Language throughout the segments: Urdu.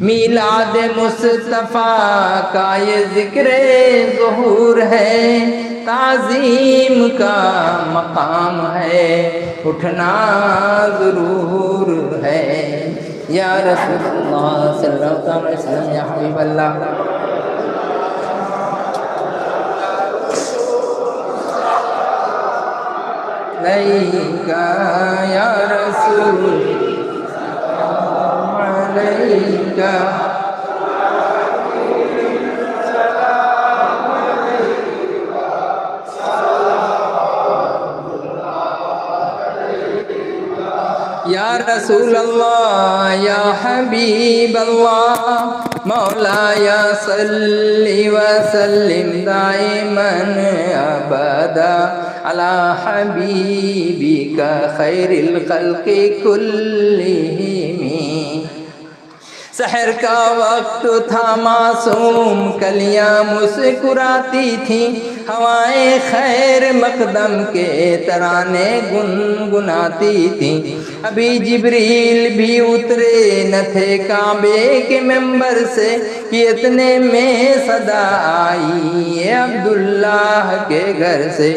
میلاد مصطفیٰ کا یہ ذکر ظہور ہے، تعظیم کا مقام ہے۔ اٹھنا ضرور ہے۔ یا رسول اللہ صلی اللہ علیہ وسلم، یا حبیب اللہ۔ علیکہ یا رسول عليك. يا رسول الله يا حبيب الله مولاي صل وسلم دائما أبدا على حبيبك خير الخلق كلهم. سحر کا وقت تھا معصوم، کلیاں مسکراتی تھیں ہوائیں خیر مقدم کے ترانے گنگناتی تھیں ابھی جبریل بھی اترے نہ تھے کعبے کے ممبر سے، کہ اتنے میں صدا آئی عبداللہ کے گھر سے۔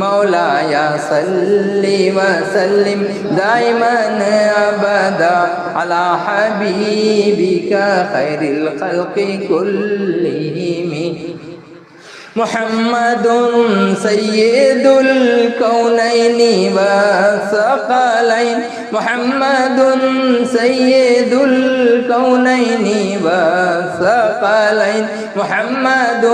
مولاي صل وسلم. دائما أبدا على حبيبك خير الخلق كلهم. محمد سيد الكونين والثقلين. محمد سيد الكونين والثقلين. محمد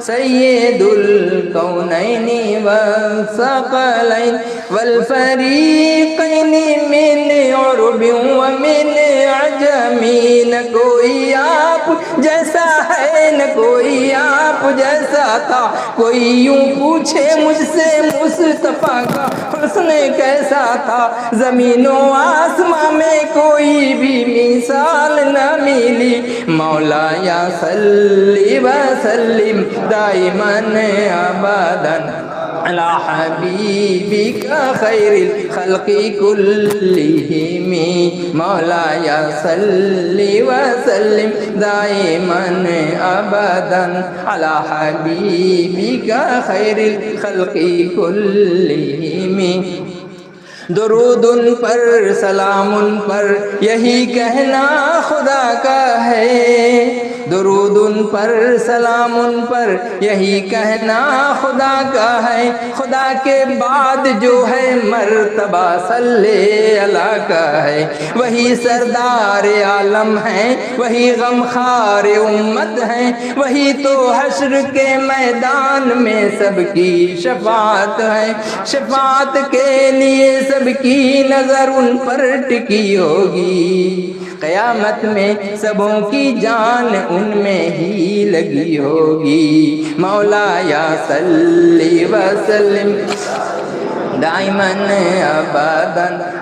سيد الكونين والثقلين. والفريقين من عرب ومن عجم نكو إياه آپ جیسا ہے نہ کوئی آپ جیسا تھا، کوئی یوں پوچھے مجھ سے مصطفیٰ کا حسن کیسا تھا؟ زمین و آسماں میں کوئی بھی مثال نہ ملی۔ مولا یا صلی وسلم، دائماً ابداً على حبيبك خير الخلق كلهم. مولاي صل وسلم دائما أبدا على حبيبك خير الخلق كلهم. درود پر سلام پر یہی کہنا خدا کا ہے درود ان پر سلام ان پر، یہی کہنا خدا کا ہے۔ خدا کے بعد جو ہے، مرتبہ صلی اللہ کا ہے۔ وہی سردار عالم ہے، وہی غمخار امت ہے۔ وہی تو حشر کے میدان میں سب کی شفاعت ہے۔ شفاعت کے لیے سب کی نظر ان پر ٹکی ہوگی۔ قیامت میں سبوں کی جان ان میں ہی لگی ہوگی۔ مولا یا صلی وسلم، دائماً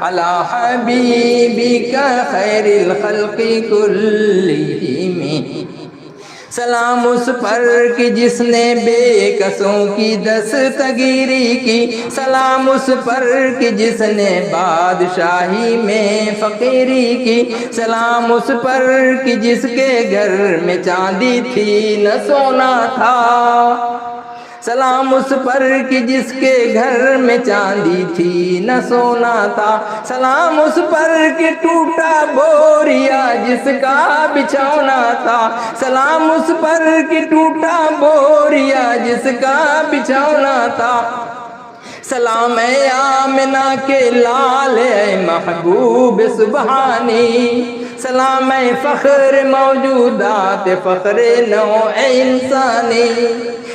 علی حبیبی کا خیر الخلق کلہم سلام اس پر کہ جس نے بے کسوں کی دستگیری کی۔ سلام اس پر کہ جس نے بادشاہی میں فقیری کی۔ سلام اس پر کہ جس کے گھر میں چاندی تھی نہ سونا تھا۔ سلام اس پر کہ جس کے گھر میں چاندی تھی، نہ سونا تھا۔ سلام اس پر کہ ٹوٹا بوریا جس کا بچھونا تھا۔ سلام اس پر کہ ٹوٹا بوریا جس کا بچھونا تھا۔ سلام اے آمنہ کے لال اے محبوب سبحانی۔ سلام اے فخر موجودات، فخر نوع انسانی۔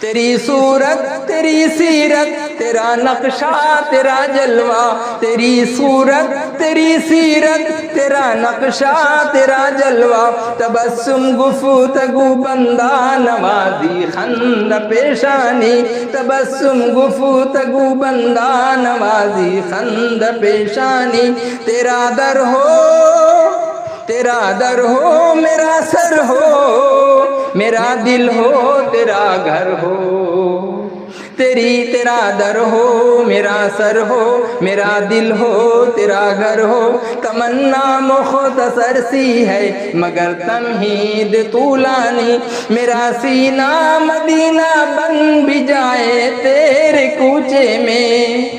تیری صورت، تیری سیرت، تیرا نقشہ، تیرا جلوہ، تیری صورت، تیری سیرت، تیرا نقشہ، تیرا جلوہ، تبسم گفتگو بندہ، نوازی خند پیشانی، تبسم گفتگو بندہ، نوازی خند پیشانی، تیرا در ہو تیرا در ہو، میرا سر ہو، میرا دل ہو، تیرا گھر ہو۔ تیری تیرا در ہو، میرا سر ہو، میرا دل ہو، تیرا گھر ہو۔ تمنا مختصر سی ہے، مگر تمہید طولانی۔ میرا سینہ مدینہ بن بھی جائے تیرے کوچے میں۔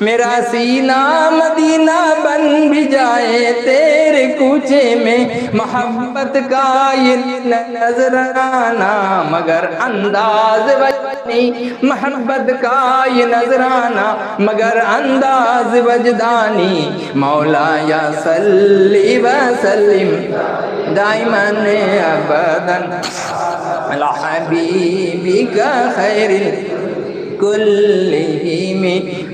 میرا سینہ مدینہ بن بھی جائے تیرے کوچے میں محبت کا یہ نظرانہ مگر انداز وجدانی، محبت کا یہ نظرانہ مگر انداز وجدانی مولا یا صلی وسلم، دائماً ابداً علی حبیبک خیر كلهم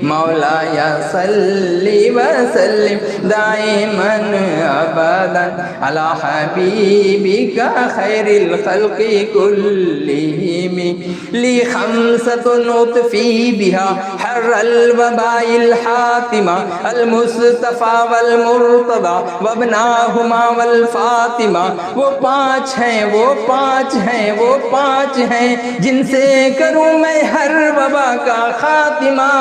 مولاي صل وسلم دائما ابدا على حبيبك خير الخلق كلهم لي خمسة اطفي بها حر الوباء الحاتمة المصطفى والمرتضى وابناهما والفاطمہ وہ پانچ ہیں، وہ پانچ ہیں، وہ پانچ ہیں جن سے کروں میں ہر وبا کا خاتمہ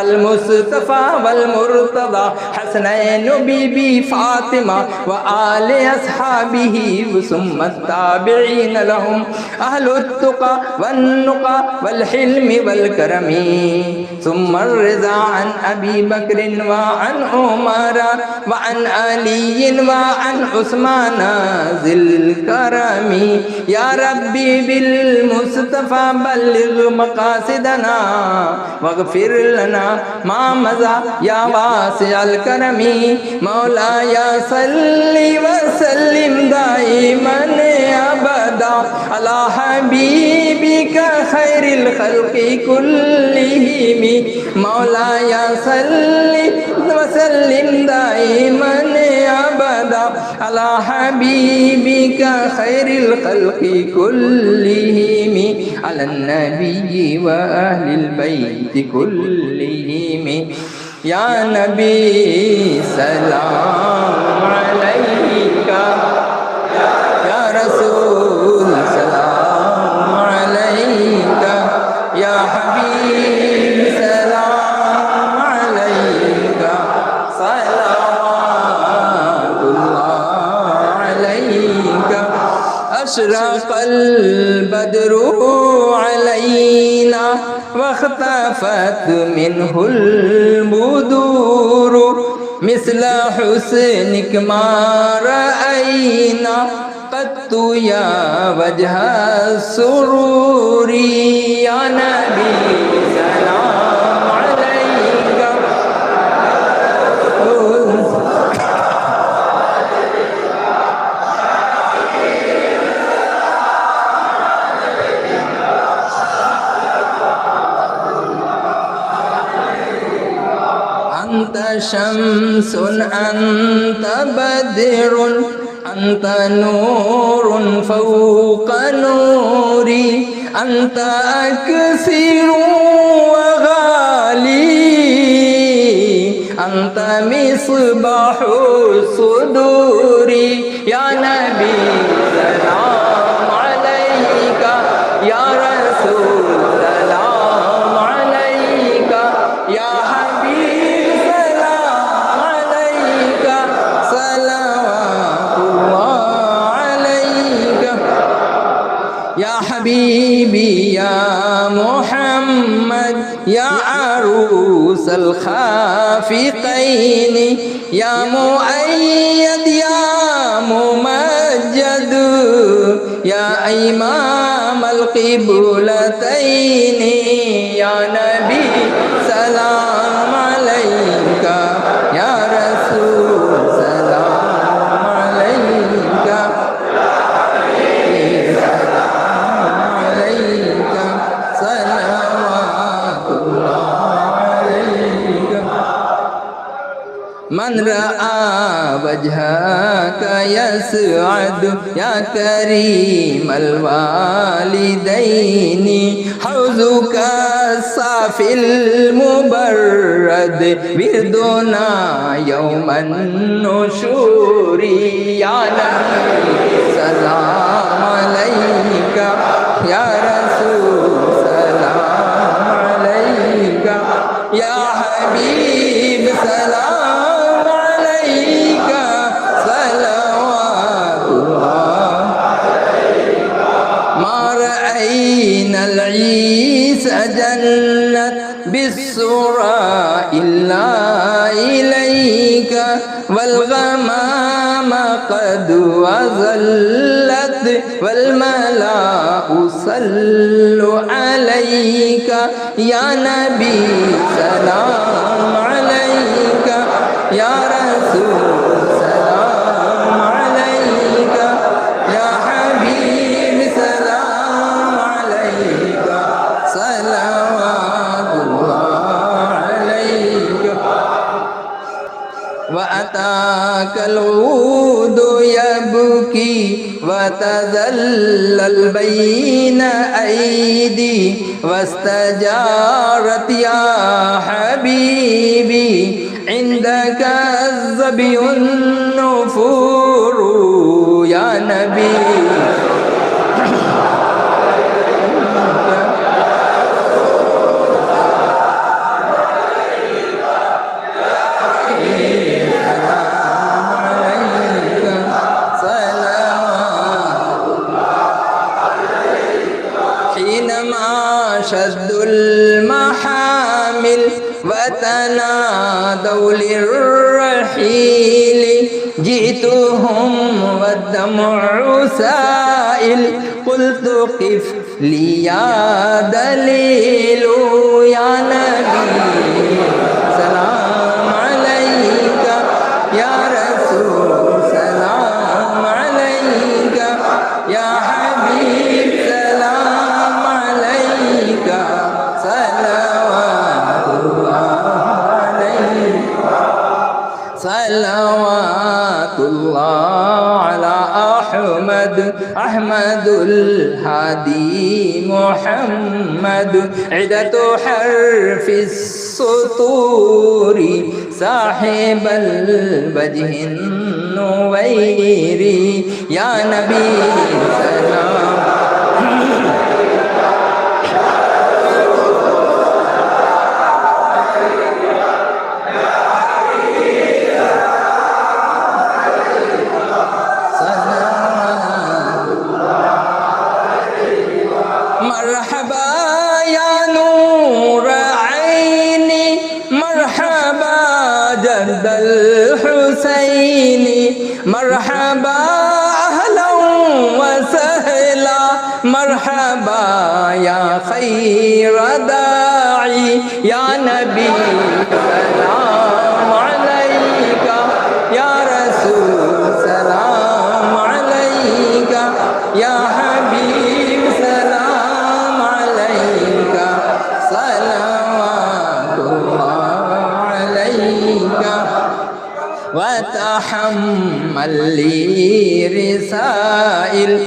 المصطفى والمرتضى حسنين بي فاطمة وآل أصحابه وسم التابعين لهم أهل التقى والنقى والحلم والكرم. ثم الرضا عن أبي بكر وعن عمر وعن علي وعن عثمان ذي الكرم. يا ربي بالمصطفى بلغ مقام مقاصدنا واغفر لنا ما مضى يا واسع الكرم مولاي صل وسلم دائما ابدا على حبيبك خير الخلق كلهم مولاي صل وسلم دائما ابدا على حبيبك خير الخلق كلهم على النبي وأهل البيت كلهم. يا نبي سلام عليك. يا رسول سلام أشرق البدر علينا واختفت منه البدور مثل حسنك ما رأينا قد يا وجه السرور يا نبي سلام عليك أنت شمس أنت بدر أنت نور فوق نوري أنت أكثر وغالي أنت مصباح الصدور يا نبي سلام عليك يا رسول عروس الخافقين. يا مؤيد يا ممجد يا إمام القبلتين. يا نبي سلام يسعد يا كريم الوالدين حوزك الصافي المبرد وردنا يوم النشور يا نبي سلام عليك قد وظلت والملاء صلوا عليك يا نبي سلام عليك وتذلل بين أيدي واستجارت يا حبيبي عندك الظبي النفور يا نبي. جئتهم والدمع سائل. قلت قف لي يا دليل يا نبي. محمد عدة حرف السطور صاحب الوجه النوير. يا نبي مرحبا أهلا وسهلا. مرحبا يا خير داعي يا نبي سلام. لي رسائل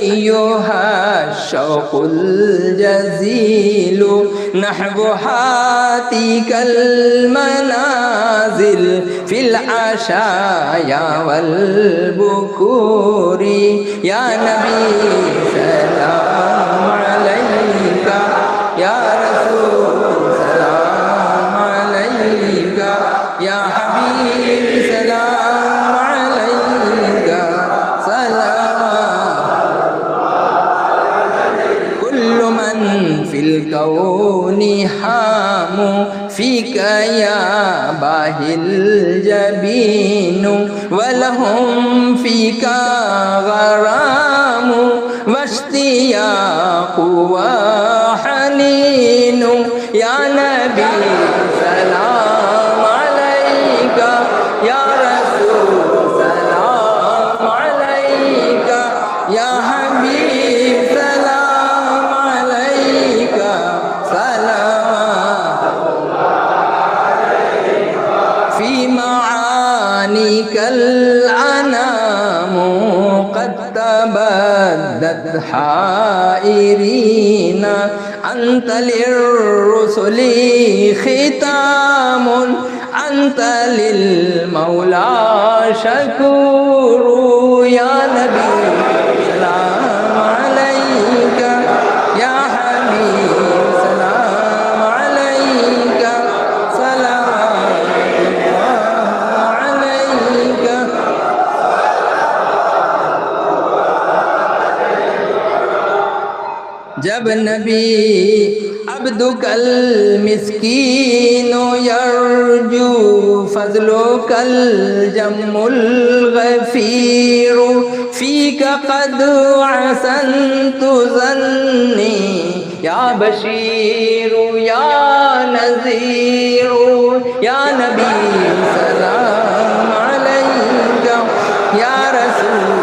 أيها الشوق الجزيل نحو هاتيك المنازل في العشايا والبكور. يا نبي الجبين ولهم فيك غرام واشتياق وحنين أنت للرسل ختام أنت للمولى شكور يا جب نبی عبد کل مسکین یرجو فضل کل جم الغفیر فیک قد عسنت ظنی یا بشیر یا نذیر یا نبی سلام علیک یا رسول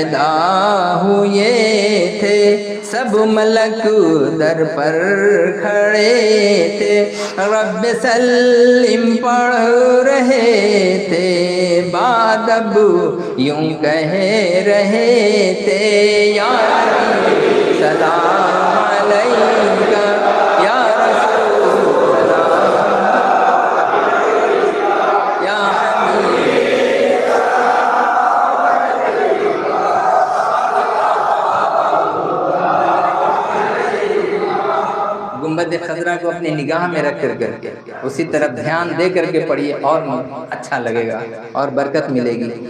پیدا ہوئے تھے، سب ملک در پر کھڑے تھے۔ رب سلم پڑھ رہے تھے بعد اب یوں کہہ رہے تھے، یا سلام علیہ گنبد خضرا کو اپنی نگاہ میں رکھ کر کر کے اسی طرف دھیان دے کر کے پڑھیے اور اچھا لگے گا اور برکت ملے گی۔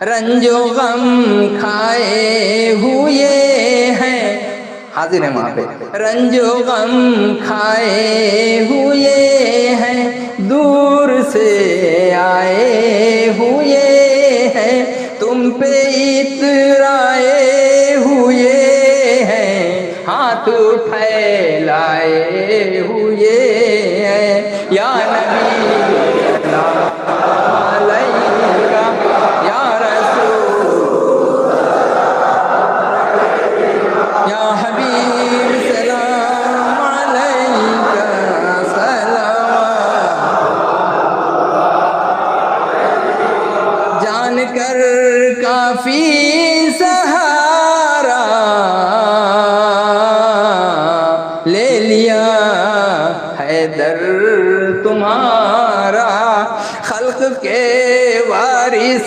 رنج و غم کھائے ہوئے ہیں۔ حاضر ہیں وہاں پہ۔ رنج و غم کھائے ہوئے ہیں۔ دور سے Yeah,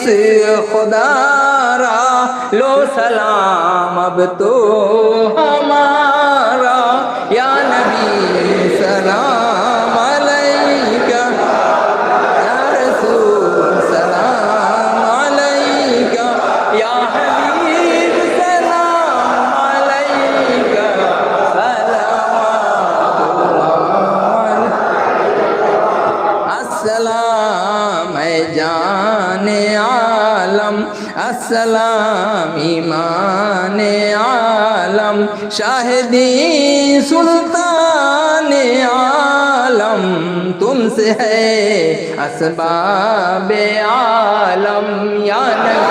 وارث خدا را لو سلام اب تو ہمارا সালাম ইমানে আলম শাহদি সুলতান আলম তুমসে হে আসবাব আলম ইয়া নবী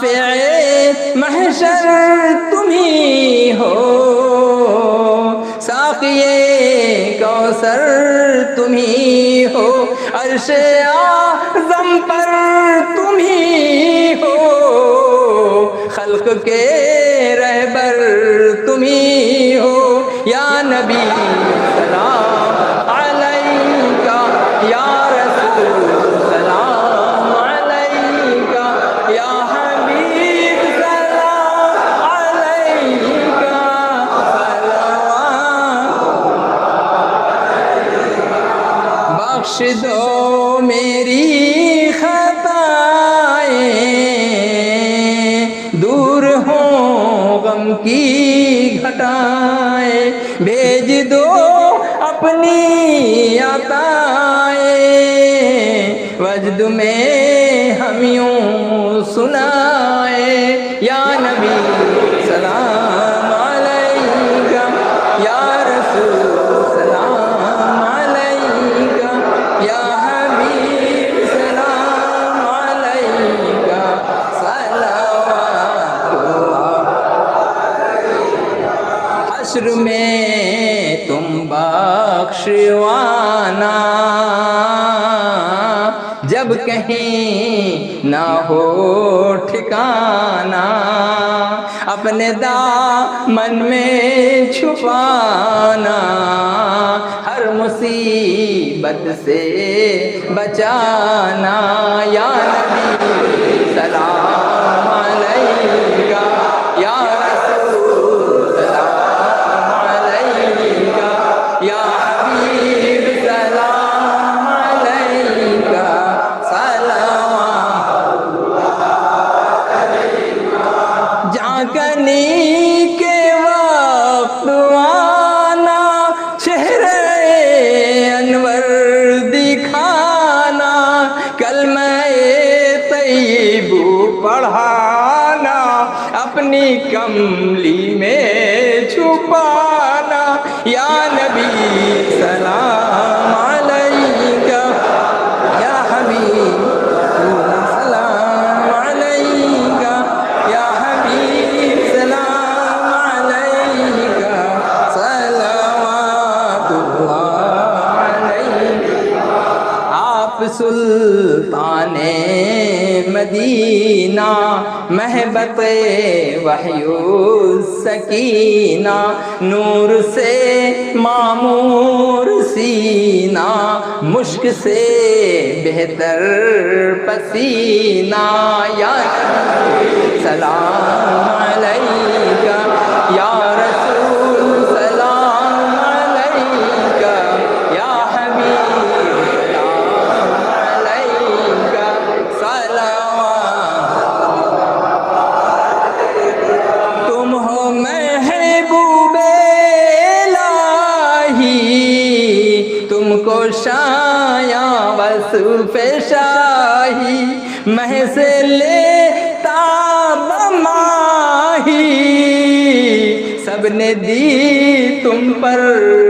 شافع محشر تمہیں ہو۔ ساقی کوثر تمہیں ہو۔ عرش اعظم پر تمہیں ہو۔ خلق کے رہبر تمہیں ہو۔ یا نبی سلام۔ بخش دو میری خطائیں دور ہوں غم کی گھٹائیں بھیج دو اپنی عطائیں وجد میں ہم یوں سنائے یا نبی بخشوانا جب کہیں نہ ہو ٹھکانا اپنے دامن میں چھپانا ہر مصیبت سے بچانا یا نبی سلام محبت وحی سکینہ نور سے معمور سینہ مشک سے بہتر پسینہ یا سلام علیکہ سے لے تاب ماہی سب نے دی تم پر۔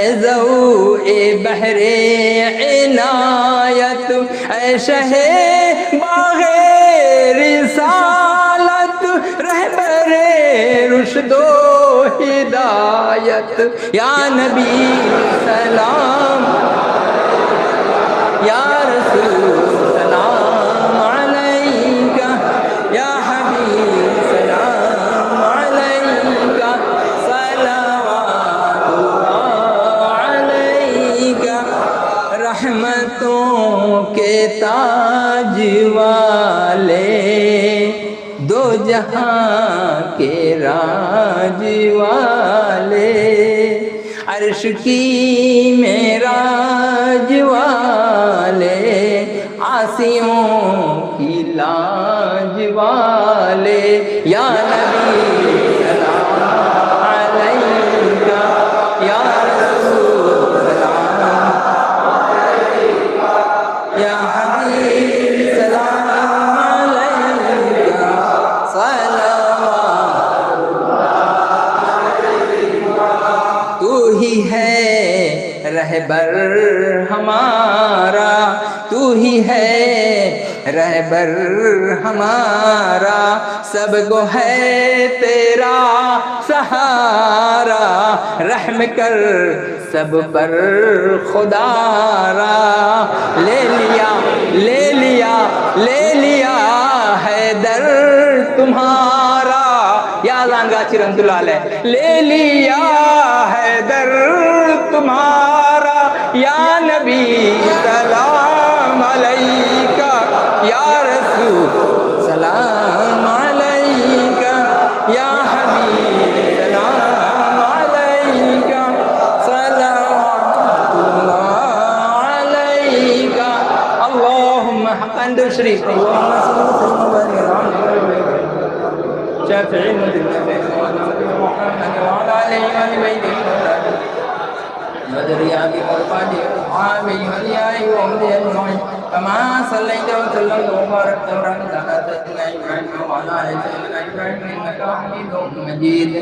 اے ذو اے بحر عنایت اے شہ باغ رسالت رہبر رشد و ہدایت یا نبی سلام راج والے عرش کی میرا والے آسیوں کی لاج والے یا نبی ہے رہبر ہمارا، سب کو ہے تیرا سہارا۔ رحم کر سب پر خدا را۔ لے لیا لے لیا لے لیا ہے در تمہارا۔ یا لانگا رحمت اللہ لے لیا ہے در يا رسول سلام عليك يا حبيب سلام عليك صلوات الله عليك. اللهم حقا شريك اللهم صل وسلم وبارك على شافعي المدن محمد وعلى اله وال بيته بدر يا بقربانه عامي ولياي يا اجمعين كما صليت وسلمت وباركت ورحمت على سيدنا إبراهيم وعلى آل سيدنا إبراهيم إنك حميد مجيد.